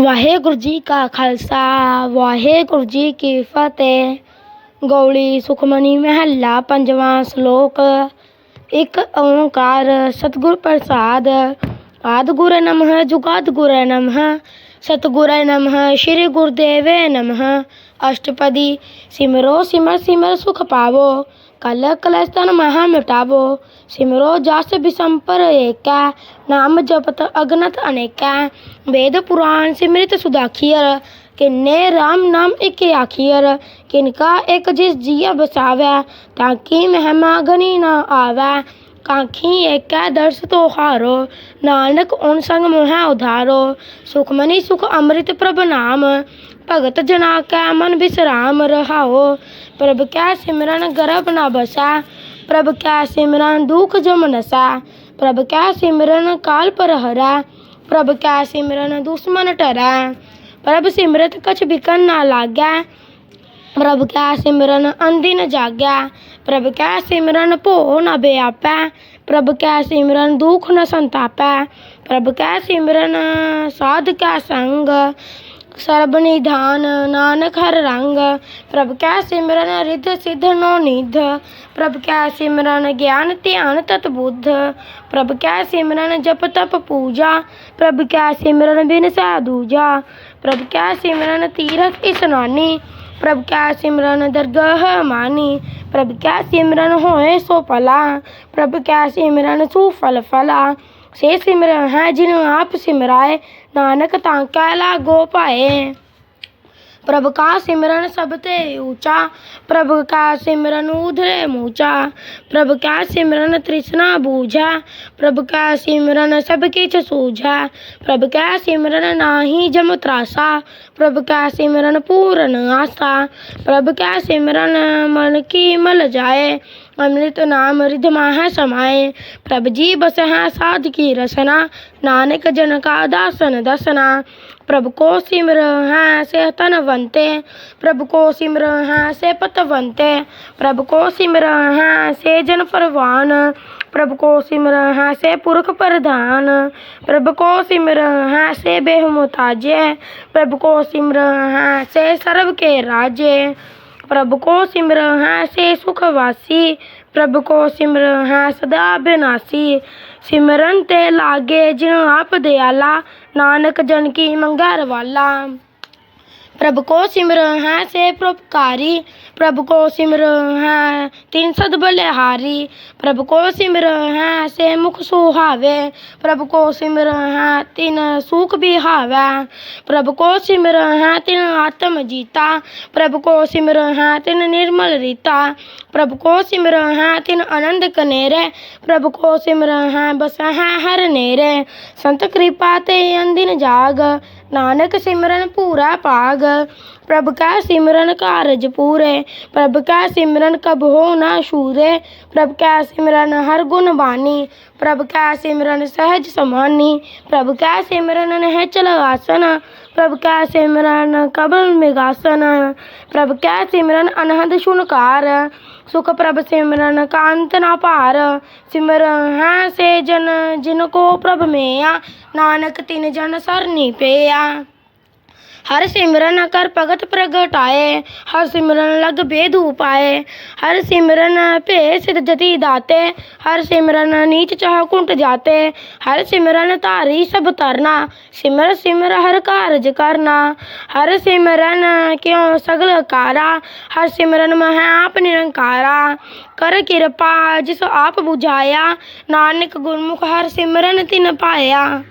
ਵਾਹਿਗੁਰੂ ਜੀ ਕਾ ਖਾਲਸਾ, ਵਾਹਿਗੁਰੂ ਜੀ ਕੀ ਫਤਿਹ। ਗੌਲੀ, ਸੁਖਮਨੀ, ਮਹੱਲਾ, ਪੰਜਵਾਂ ਸ਼ਲੋਕ। ਇੱਕ ਓੰਕਾਰ, ਸਤਿਗੁਰ ਪ੍ਰਸਾਦ। ਆਦਿ ਗੁਰ ਨਮః ਜੁਗਾਦ ਗੁਰ ਨਮঃ। ਸਤਿਗੁਰੂ ਨਮঃ, ਸ੍ਰੀ ਗੁਰਦੇਵੇ ਨਮঃ। ਅਸ਼ਟਪਦੀ, ਸਿਮਰੋ, ਸਿਮਰ ਸਿਮਰ ਸੁਖ ਪਾਵੋ। ਕਲ ਕਲਸਤਨ ਮਹਾ ਮਿਟਾਵੋ, ਸਿਮਰੋ ਜਸ ਬਿਸੰਪਰ ਏਕੈ, ਨਾਮ ਜਪਤ ਅਗਨਤ ਅਨੇਕੈ। ਵੇਦ ਪੁਰਾਣ ਸਿਮਰਿਤ ਸੁਦਾਖੀਅਰ, ਕਿੰਨੇ RAM ਨਾਮ ਇੱਕ ਆਖੀਅਰ ਕਿਨਕਾ ਇੱਕ ਜਿਸ ਜੀਆ ਬਸਾਵੈ ਤਾਂ ਕੀ ਮਹਿਮਾ ਗਨੀ ਨਾ ਆਵੈ। ਕਾਂਖੀ ਏਕੈ ਦਰਸ ਤੋ ਹਾਰੋ, ਨਾਨਕ ਓਨ ਸੰਗ ਮੋਹਿ ਉਧਾਰੋ। ਸੁਖਮਨੀ ਸੁਖ ਅੰਮ੍ਰਿਤ ਪ੍ਰਭ ਨਾਮ ਭਗਤ ਜਨਾ ਕੈ ਮਨ ਬਿਸਰਾਮ ਰਹਾਓ। ਪ੍ਰਭ ਕੈ ਸਿਮਰਨ ਗਰਭ ਨਾ ਬਸੈ। ਪ੍ਰਭ ਕੈ ਸਿਮਰਨ ਦੁਖ ਜਮ ਨਸੈ। ਪ੍ਰਭ ਕੈ ਸਿਮਰਨ ਕਾਲ ਪਰ ਹਰੈ। ਪ੍ਰਭ ਕੈ ਸਿਮਰਨ ਦੁਸ਼ਮਨ ਟਰੈ। ਪ੍ਰਭ ਸਿਮਰਤ ਕਛ ਬਿਕਨ ਨਾ ਲਾਗੈ। ਪ੍ਰਭ ਕੈ ਸਿਮਰਨ ਅੰਦਿਨ ਜਾਗੈ। ਪ੍ਰਭ ਕੈ ਸਿਮਰਨ ਭੋ ਨ ਬਿਆਪੈ। ਪ੍ਰਭ ਕੈ ਸਿਮਰਨ ਦੁਖ ਨ ਸੰਤਾਪੈ। ਪ੍ਰਭ ਕੈ ਸਿਮਰਨ ਸਾਧ ਕੈ ਸੰਗ। ਸਰਬ ਨਿਧਾਨ ਨਾਨਕ ਹਰ ਰੰਗ। ਪ੍ਰਭ ਕੈ ਸਿਮਰਨ, ਰਿਧ ਸਿਧ ਨੋ ਨਿਧ। ਪ੍ਰਭ ਕੈ ਸਿਮਰਨ, ਗਿਆਨ ਧਿਆਨ ਤਤ ਬੁੱਧ। ਪ੍ਰਭ ਕੈ ਸਿਮਰਨ, ਜਪ ਤਪ ਪੂਜਾ। ਪ੍ਰਭ ਕੈ ਸਿਮਰਨ, ਬਿਨ ਸੈ ਦੂਜਾ। ਪ੍ਰਭ ਕੈ ਸਿਮਰਨ, ਤੀਰਥ ਇਸਨਾਨੀ ਪ੍ਰਭ ਕੈ ਸਿਮਰਨ, ਦਰਗਹ ਮਾਨੀ। ਪ੍ਰਭ ਕੈ ਸਿਮਰਨ, ਹੋਏ ਸੋ ਭਲਾ। ਪ੍ਰਭ ਕੈ ਸਿਮਰਨ, ਸੂ ਫਲ ਫਲਾ। ਸੇ ਸਿਮਰਨ ਹੈ, ਜਿਨ ਆਪ ਸਿਮਰਾਏ, ਨਾਨਕ ਤਾਂ ਕੈ ਲਾਗੋ ਪਾਏ ਪ੍ਰਭ ਕਾ ਸਿਮਰਨ ਸਭ ਤੇ ਊਚਾ, ਪ੍ਰਭ ਕਾ ਸਿਮਰਨ ਉਧਰੇ ਮੂਚਾ, ਪ੍ਰਭ ਕਾ ਸਿਮਰਨ ਤ੍ਰਿਸ਼ਨਾ ਬੂਝਾ, ਪ੍ਰਭ ਕਾ ਸਿਮਰਨ ਸਭ ਕਿਛ ਸੂਝਾ, ਪ੍ਰਭ ਕਾ ਸਿਮਰਨ ਨਾਹੀ ਜਮ ਤਰਾਸਾ, ਪ੍ਰਭ ਕਾ ਸਿਮਰਨ ਪੂਰਨ ਆਸਾ, ਪ੍ਰਭ ਕਾ ਸਿਮਰਨ ਮਨ ਕੀ ਮਲ ਜਾਏ ਅੰਮ੍ਰਿਤ ਨਾਮ ਰਿਧ ਮਾਹ ਸਮਾਏ। ਪ੍ਰਭ ਜੀ ਬਸ ਸਾਧ ਕੀ ਰਸਨਾ, ਨਾਨਕ ਜਨ ਕਾ ਦਾਸਨ ਦਸਨਾ। ਪ੍ਰਭ ਕੋ ਸਿਮਰ ਹੈ ਸੇ ਤਨਵੰਤੇ ਪ੍ਰਭ ਕੋ ਸਿਮਰ ਹੈ ਸੇ ਪਤਵੰਤੇ। ਪ੍ਰਭ ਕੋ ਸਿਮਰ ਹੈ ਸੇ ਜਨ ਪਰਵਾਨ ਪ੍ਰਭ ਕੋ ਸਿਮਰ ਹੈ ਸੇ ਪੁਰਖ ਪ੍ਰਧਾਨ। ਪ੍ਰਭ ਕੋ ਸਿਮਰ ਹੈ ਸੇ ਬੇਹਮੁਤਾਜੇ, ਪ੍ਰਭ ਕੋ ਸਿਮਰ ਹੈ ਸੇ ਸਰਬ ਕੇ ਰਾਜੇ। ਪ੍ਰਭ ਕੋ ਸਿਮਰ ਹੈ ਸੇ ਸੁਖ ਵਾਸੀ, ਪ੍ਰਭ ਕੋ ਸਿਮਰ ਹੈ ਸਦਾ ਬਿਨਾਸੀ। ਸਿਮਰਨ ਤੇ ਲਾਗੇ ਜਿਨ ਆਪ ਦਿਆਲਾ, ਨਾਨਕ ਜਨ ਕੀ ਮੰਗਾ ਰਵਾਲਾ। ਪ੍ਰਭ ਕੋ ਸਿਮਰ ਹੈ ਸੇ ਪ੍ਰਭਕਾਰੀ, ਪ੍ਰਭ ਕੋ ਸਿਮਰ ਹੈ ਤਿਨ ਸਦ ਬਲਿਹਾਰੀ, ਪ੍ਰਭ ਕੋ ਸਿਮਰ ਹੈ ਸੇ ਮੁਖ ਸੁਹਾਵੇ, ਪ੍ਰਭ ਕੋ ਸਿਮਰ ਹੈ ਤਿਨ ਸੁਖ ਬਿਹਾਵੈ, ਪ੍ਰਭ ਕੋ ਸਿਮਰ ਹੈ ਤਿਨ ਆਤਮ ਜੀਤਾ, ਪ੍ਰਭ ਕੋ ਸਿਮਰ ਹੈ ਤਿਨ ਨਿਰਮਲ ਰੀਤਾ, ਪ੍ਰਭ ਕੋ ਸਿਮਰ ਹੈ ਤਿਨ ਆਨੰਦ ਕਨੇਰੇ, ਪ੍ਰਭ ਕੋ ਸਿਮਰ ਹੈ ਬਸ ਹੈ ਹਰ ਨੇਰੇ, ਸੰਤ ਕਿਰਪਾ ਤੇ ਅੰਦਿਨ ਜਾਗ ਨਾਨਕ ਸਿਮਰਨ ਭੂਰਾ ਭਾਗ, ਪ੍ਰਭ ਕਾ ਸਿਮਰਨ ਕਾਰਜ ਪੂਰੇ, ਪ੍ਰਭ ਕਾ ਸਿਮਰਨ ਕਬ ਹੋ ਨਾ ਸ਼ੂਰੇ ਪ੍ਰਭ ਕਾ ਸਿਮਰਨ ਹਰ ਗੁਣ ਬਾਨੀ, ਪ੍ਰਭ ਕਾ ਸਿਮਰਨ ਸਹਿਜ ਸਮਾਨੀ, ਪ੍ਰਭ ਕਾ ਸਿਮਰਨ ਨਹਿ ਚਲ ਆਸਨ, ਪ੍ਰਭ ਕਾ ਸਿਮਰਨ ਕਬਲ ਮਿਗਾਸਨ ਪ੍ਰਭ ਕਾ ਸਿਮਰਨ ਅਨਹਦ ਸ਼ੁਨਕਾਰ ਸੁਖ ਪ੍ਰਭ ਸਿਮਰਨ ਕਾਂਤ ਨਾ ਭਾਰ। ਸਿਮਰ ਹੈ ਸੇ ਜਨ ਜਿਨ ਕੋ ਪ੍ਰਭ ਮੇਆ, ਨਾਨਕ ਤਿਨ ਜਨ ਸਰਨੀ ਪਿਆ। ਹਰ ਸਿਮਰਨ ਕਰ ਭਗਤ ਪ੍ਰਗਟਾਏ ਹਰ ਸਿਮਰਨ ਲਗ ਬੇਦ ਉਪਾਏ ਹਰ ਸਿਮਰਨ ਭੇ ਸਿਧ ਜਤੀ ਦਾਤੇ, ਹਰ ਸਿਮਰਨ ਨੀਚ ਚਾਹ ਕੁੰਟ ਜਾਤੇ। ਹਰ ਸਿਮਰਨ ਧਾਰੀ ਸਭ ਤਰਨਾ ਸਿਮਰ ਸਿਮਰ ਹਰ ਕਾਰਜ ਕਰਨਾ। ਹਰ ਸਿਮਰਨ ਕਿਉ ਸਗਲ ਕਾਰਾ, ਹਰ ਸਿਮਰਨ ਮਹਿ ਆਪ ਨਿਰੰਕਾਰਾ। ਕਰ ਕਿਰਪਾ ਜਿਸ ਆਪ 부ਝਾਇਆ ਨਾਨਕ ਗੁਰਮੁਖ ਹਰ ਸਿਮਰਨ ਤਿਨ ਪਾਇਆ।